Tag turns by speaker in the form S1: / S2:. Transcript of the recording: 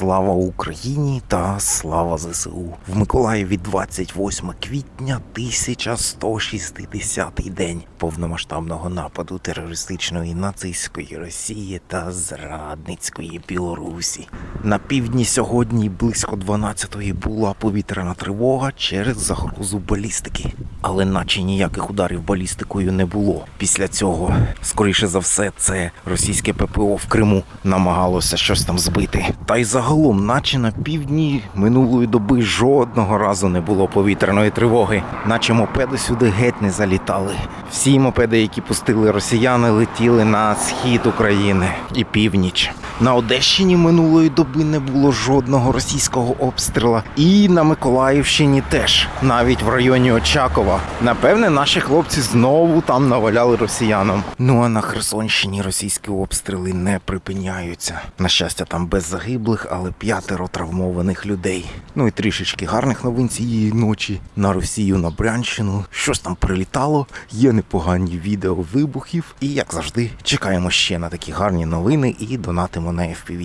S1: Слава Україні та слава ЗСУ. В Миколаєві 28 квітня 1160 день повномасштабного нападу терористичної нацистської Росії та зрадницької Білорусі. На півдні сьогодні близько 12-ї була повітряна тривога через загрозу балістики. Але наче ніяких ударів балістикою не було. Після цього, скоріше за все, це російське ППО в Криму намагалося щось там збити. Та й загалом, наче на півдні минулої доби жодного разу не було повітряної тривоги, наче мопеди сюди геть не залітали. Всі мопеди, які пустили росіяни, летіли на схід України і північ. На Одещині минулої доби не було жодного російського обстріла. І на Миколаївщині теж, навіть в районі Очакова. Напевне, наші хлопці знову там наваляли росіянам. Ну а на Херсонщині російські обстріли не припиняються. На щастя, там без загиблих, але п'ятеро травмованих людей. Ну і трішечки гарних новин цієї ночі на Росію, на Брянщину. Щось там прилітало, є непогані відео вибухів. І як завжди, чекаємо ще на такі гарні новини і донатимо на FPV.